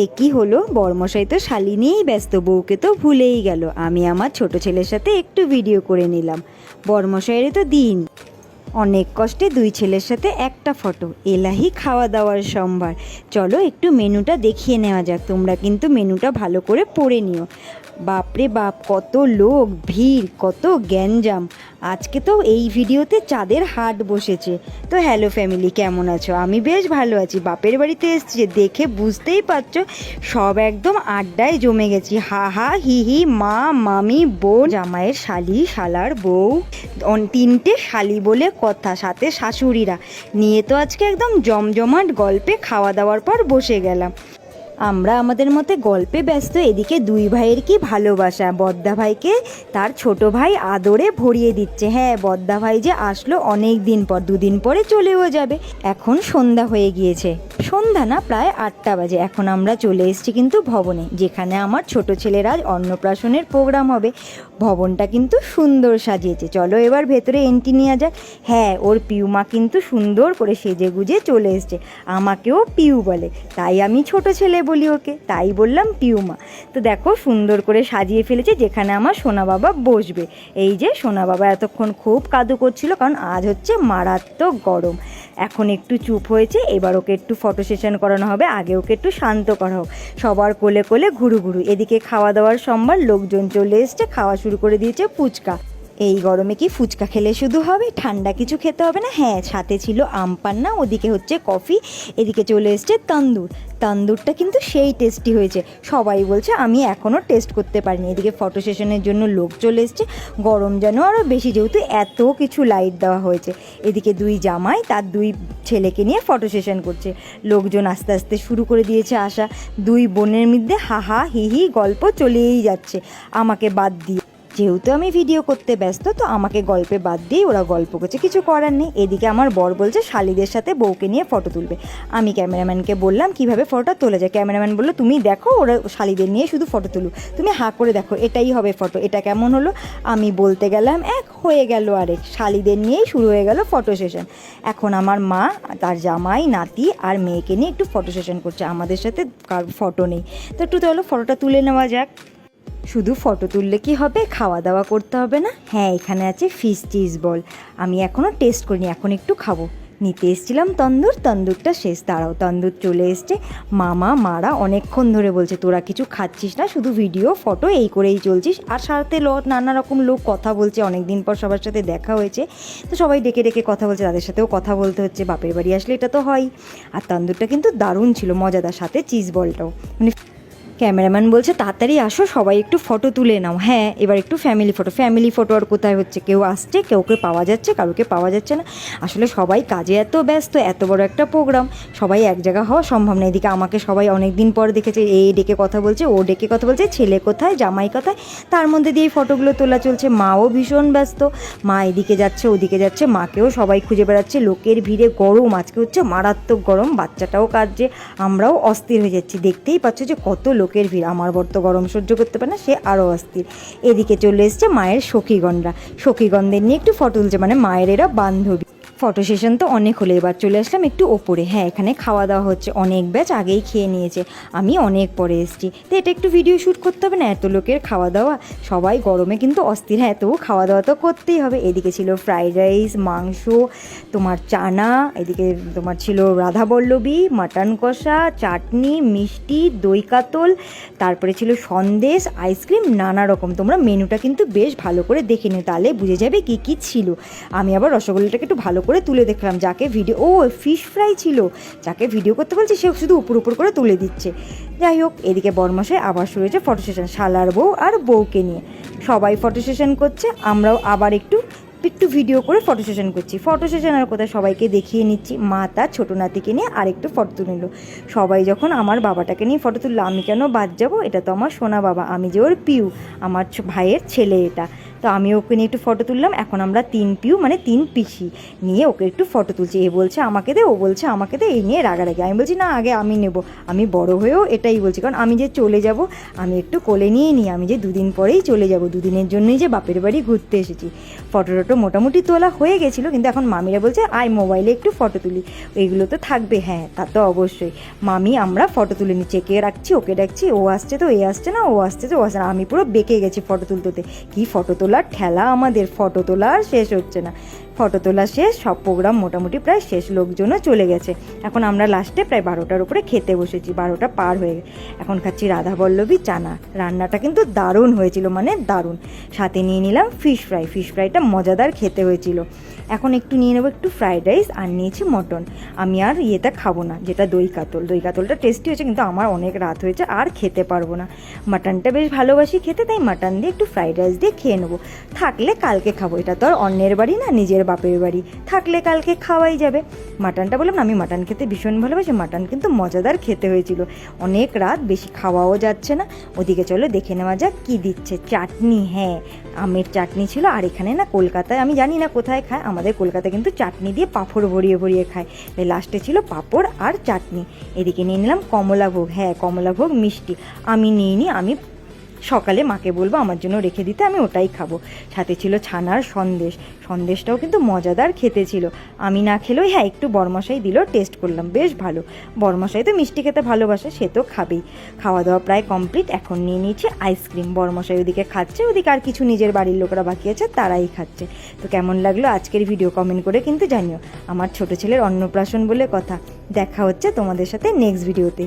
এ কি হলো? বর্মশাই তো শালি নিয়েই ব্যস্ত, বউকে তো ভুলেই গেল। আমি আমার ছোট ছেলের সাথে একটু ভিডিও করে নিলাম। বর্মশাইয়ের তো দিন। অনেক কষ্টে দুই ছেলের সাথে একটা ফটো, এলাহি খাওয়া দাওয়ার সম্ভার। চলো একটু মেনুটা দেখিয়ে নেওয়া যাক, তোমরা কিন্তু মেনুটা ভালো করে পড়ে নিও। বাপরে বাপ, কত লোক, ভিড়, কত গ্যাঞ্জাম। আজকে তো এই ভিডিওতে চাঁদের হাট বসেছে। তো হ্যালো ফ্যামিলি, কেমন আছো? আমি বেশ ভালো আছি। বাপের বাড়িতে এসছি দেখে বুঝতেই পারছ, সব একদম আড্ডায় জমে গেছি। হা হা, হি হি, মা, মামি, বোন, জামাইয়ের শালি, শালার বউ। তিনটে শালি বলে কথা সাথে শাশুড়িরা। নিয়ে তো আজকে একদম জমজমাট গল্পে খাওয়া দাওয়ার পর বসে গেলাম। আমরা আমাদের মতে গল্পে ব্যস্ত এদিকে দুই ভাইয়ের কি ভালোবাসা? বদ্দা ভাইকে তার ছোট ভাই আদরে ভরিয়ে দিচ্ছে। হ্যাঁ বদ্দা ভাই যে আসলো অনেক দিন পর, দুদিন পরে চলেও যাবে। এখন সন্ধ্যা হয়ে গিয়েছে। সন্ধ্যা না প্রায় আটটা বাজে। এখন আমরা চলে এসেছি কিন্তু ভবনে, যেখানে আমার ছোট ছেলের আজ অন্নপ্রাশনের প্রোগ্রাম হবে। ভবনটা কিন্তু সুন্দর সাজিয়েছে। চলো এবার ভেতরে এন্ট্রি নেওয়া যাক। হ্যাঁ ওর পিউমা কিন্তু সুন্দর করে সেজে গুজে চলে এসছে। আমাকেও পিউ বলে। তাই আমি ছোট ছেলে বলি ওকে, তাই বললাম পিউমা। তো দেখো সুন্দর করে সাজিয়ে ফেলেছে যেখানে আমার সোনা বাবা বসবে। এই যে সোনা বাবা এতক্ষণ খুব কাদু করছিল কারণ আজ হচ্ছে মারাত্মক গরম। এখন একটু চুপ হয়েছে, এবার ওকে একটু ফটো সেশন করানো হবে, আগে ওকে একটু শান্ত করা হোক। সবার কোলে কোলে ঘুরু ঘুরু। এদিকে খাওয়া দাওয়ার সম্বার লোকজন চলে এসছে, খাওয়া শুরু করে দিয়েছে ফুচকা। এই গরমে কি ফুচকা খেলে শুধু হবে? ঠান্ডা কিছু খেতে হবে না? হ্যাঁ সাথে ছিল আম পান্না, ওদিকে হচ্ছে কফি, এদিকে চলে এসছে তন্দুর। তন্দুরটা কিন্তু সেই টেস্টি হয়েছে। সবাই বলছে, আমি এখনও টেস্ট করতে পারিনি। এদিকে ফটো সেশনের জন্য লোক চলে এসছে। গরম যেন আরও বেশি যেহেতু এত কিছু লাইট দেওয়া হয়েছে। এদিকে দুই জামাই, তার দুই ছেলেকে নিয়ে ফটো সেশন করছে। লোকজন আস্তে আস্তে শুরু করে দিয়েছে আসা দুই বোনের মধ্যে হাহা, হিহি গল্প চলেই যাচ্ছে। আমাকে বাদ দিয়ে যেহেতু আমি ভিডিও করতে ব্যস্ত, তো আমাকে গল্পে বাদ দিয়ে ওরা গল্প করছে। কিছু করার নেই। এদিকে আমার বর বলছে, শালিদের সাথে বউকে নিয়ে ফটো তুলবে। আমি ক্যামেরাম্যানকে বললাম, কীভাবে ফটোটা তোলা যায়? ক্যামেরাম্যান বলল, তুমি দেখো, ওরা শালিদের নিয়ে শুধু ফটো তুলো। তুমি হাঁ করে দেখো, এটাই হবে ফটো এটা কেমন হলো? আমি বলতে গেলাম, এক, হয়ে গেল আরেক। শালিদের নিয়েই শুরু হয়ে গেল ফটো সেশন এখন আমার মা, তার জামাই, নাতি আর মেয়েকে নিয়ে একটু ফটো সেশন করছে। আমাদের সাথে কার ফটো নেই। তো একটু তাহলে ফটোটা তুলে নেওয়া যাক। শুধু ফটো তুললে কি হবে? খাওয়া দাওয়া করতে হবে না? হ্যাঁ এখানে আছে ফিশ চিজ বল আমি এখনও টেস্ট করিনি, এখন একটু খাব। নিতে এসেছিলাম তন্দুর, তন্দুরটা শেষ। তারাও তন্দুর চলে এসছে। মামা, মারা অনেকক্ষণ ধরে বলছে, তোরা কিছু খাচ্ছিস না, শুধু ভিডিও ফটো এই করেই চলছিস। আর সাথে নানা রকম লোক কথা বলছে। অনেক দিন পর সবার সাথে দেখা হয়েছে। তো সবাই ডেকে ডেকে কথা বলছে, তাদের সাথেও কথা বলতে হচ্ছে। বাপের বাড়ি আসলে এটা তো হয়। আর তন্দুরটা কিন্তু দারুণ ছিল, মজাদার। সাথে চিজ বলটাও মানে ক্যামেরাম্যান বলছে, তাড়াতাড়ি আসো, সবাই একটু ফটো তুলে নাও। হ্যাঁ এবার একটু ফ্যামিলি ফটো ফ্যামিলি ফটো আর কোথায় হচ্ছে? কেউ আসছে? কেউকে পাওয়া যাচ্ছে? কারোকে পাওয়া যাচ্ছে না? আসলে সবাই কাজে এত ব্যস্ত, এত বড় একটা প্রোগ্রাম সবাই এক জায়গা হওয়া সম্ভব না। এদিকে আমাকে সবাই অনেক দিন পর দেখেছে, এ ডেকে কথা বলছে, ও ডেকে কথা বলছে, ছেলে কোথায়, জামাই কোথায়? তার মধ্যে দিয়ে ফটোগুলো তোলা চলছে। মাও ভীষণ ব্যস্ত। মা এদিকে যাচ্ছে, ওদিকে যাচ্ছে, মাকেও সবাই খুঁজে বেড়াচ্ছে। লোকের ভিড়ে গরম, আজকে হচ্ছে মারাত্মক গরম, বাচ্চাটাও কাঁদছে, আমরাও অস্থির হয়ে যাচ্ছি। দেখতেই পাচ্ছ যে কত লোকের ভিড়। আমার বর তো গরম সহ্য করতে পারে না, সে আরও অস্থির। এদিকে চলে এসছে মায়ের সখীগণরা। সখীগণদের নিয়ে একটু ফটো তুলছে মানে মায়ের এরা বান্ধবী। ফটো সেশন তো অনেক হলো। এবার চলে আসলাম একটু ওপরে। হ্যাঁ এখানে খাওয়া দাওয়া হচ্ছে। অনেক ব্যাচ আগেই খেয়ে নিয়েছে। আমি অনেক পরে এসেছি। তো এটা একটু ভিডিও শ্যুট করতে হবে না? এত লোকের খাওয়া দাওয়া। সবাই গরমে কিন্তু অস্থির। হ্যাঁ তবু খাওয়া দাওয়া তো করতেই হবে। এদিকে ছিল ফ্রাইড রাইস মাংস, তোমার চানা, এদিকে তোমার ছিল রাধাবল্লভী মাটন কষা, চাটনি, মিষ্টি, দই কাতল, তারপরে ছিল সন্দেশ আইসক্রিম নানা রকম। তোমরা মেনুটা কিন্তু বেশ ভালো করে দেখে নিও। তাহলে বুঝে যাবে কি কি ছিল। আমি আবার রসগোল্লাটাকে একটু ভালো করে তুলে দেখলাম, যাকে ভিডিও ও ফিশ ফ্রাই ছিল, যাকে ভিডিও করতে বলছে, সে শুধু উপর উপর করে তুলে দিচ্ছে। যাই হোক, এদিকে বরমাসে আবার শুরু হয়েছে ফটো সেশন শালার বউ আর বউকে নিয়ে। সবাই ফটো সেশন করছে, আমরাও আবার একটু একটু ভিডিও করে ফটো সেশন করছি। ফটো সেশন আর কোথায় সবাইকে দেখিয়ে নিচ্ছি, মা তার ছোটো নাতিকে নিয়ে আরেকটু ফটো তুলে নিল। সবাই যখন আমার বাবাটাকে নিয়ে ফটো তুললো, আমি কেন বাদ যাব? এটা তো আমার সোনা বাবা, আমি যে ওর পিউ, আমার ভাইয়ের ছেলে এটা। তো আমি ওকে নিয়ে একটু ফটো তুললাম, এখন আমরা তিন পিউ মানে তিন পিসি নিয়ে ওকে একটু ফটো তুলছি। এ বলছে আমাকে দে, ও বলছে আমাকে দে এই নিয়ে রাগারাগি। আমি বলছি, না, আগে আমি নেব। আমি বড় হয়েও এটাই বলছি। কারণ আমি যে চলে যাব, আমি একটু কোলে নিয়ে নিই। আমি যে দুদিন পরেই চলে যাব, দুদিনের জন্যই যে বাপের বাড়ি ঘুরতে এসেছি। ফটো টটো মোটামুটি তোলা হয়ে গেছিল, কিন্তু এখন মামিরা বলছে, আয় মোবাইলে একটু ফটো তুলি। এইগুলো তো থাকবে হ্যাঁ তা তো অবশ্যই। মামি, আমরা ফটো তুলে নিচ্ছি, একে রাখছি, ওকে ডাকছি, ও আসছে তো, এ আসছে না, ও আসছে তো, ও আসছে না। আমি পুরো বেঁকে গেছি ফটো তুলতে কি ফটো তোলার ঠেলা আমাদের ফটো তোলা শেষ হচ্ছে না। ফটো তোলা শেষ, সব প্রোগ্রাম মোটামুটি প্রায় শেষ, লোকজনও চলে গেছে। এখন আমরা লাস্টে প্রায় বারোটার উপরে খেতে বসেছি, বারোটা পার হয়ে এখন খাচ্ছি রাধা বল্লভী চানা। রান্নাটা কিন্তু দারুণ হয়েছিল মানে দারুণ। সাথে নিয়ে নিলাম ফিশ ফ্রাই ফিশ ফ্রাইটা মজাদার খেতে হয়েছিল। এখন একটু নিয়ে নেব একটু ফ্রাইড রাইস আর নিয়েছি মটন। আমি আর ইয়েটা খাব না, যেটা দই কাতল। দই কাতলটা টেস্টি হয়েছে, কিন্তু আমার অনেক রাত হয়েছে, আর খেতে পারব না। মাটনটা বেশ ভালোবাসি খেতে, তাই মাটন দিয়ে একটু ফ্রাইড রাইস দিয়ে খেয়ে নেব। থাকলে কালকে খাব, এটা তো আর অন্যের বাড়ি না, নিজের বাপের বাড়ি। থাকলে কালকে খাওয়াই যাবে। মাটনটা বললাম আমি মাটন খেতে ভীষণ ভালোবাসি। মাটন কিন্তু মজাদার খেতে হয়েছিল। অনেক রাত বেশি খাওয়াও যাচ্ছে না। ওদিকে চলো দেখে নেওয়া যাক কী দিচ্ছে। চাটনি হ্যাঁ আমের চাটনি ছিল। আর এখানে না কলকাতায়, আমি জানি না কোথায় খায়। আমাদের কলকাতায় কিন্তু চাটনি দিয়ে পাঁপড় ভরিয়ে ভরিয়ে খায়। তাই লাস্টে ছিল পাঁপড় আর চাটনি। এদিকে নিয়ে নিলাম কমলাভোগ। হ্যাঁ কমলাভোগ মিষ্টি। আমি নিইনি, আমি সকালে মাকে বলব, আমার জন্য রেখে দিতে, আমি ওটাই খাব। সাথে ছিল ছানার সন্দেশ। সন্দেশটাও কিন্তু মজাদার খেতে ছিল। আমি না খেলেও হ্যাঁ একটু বরমশাই দিল, টেস্ট করলাম, বেশ ভালো। বরমশাই তো মিষ্টি খেতে ভালোবাসে, সে তো খাবেই। খাওয়া দাওয়া প্রায় কমপ্লিট, এখন নিয়ে নিয়েছে আইসক্রিম। বরমশাই ওদিকে খাচ্ছে, ওদিকে আর কিছু নিজের বাড়ির লোকরা বাকি আছে, তারাই খাচ্ছে। তো কেমন লাগল আজকের ভিডিও কমেন্ট করে কিন্তু জানিও। আমার ছোট ছেলের অন্নপ্রাশন বলে কথা। দেখা হচ্ছে তোমাদের সাথে নেক্সট ভিডিওতে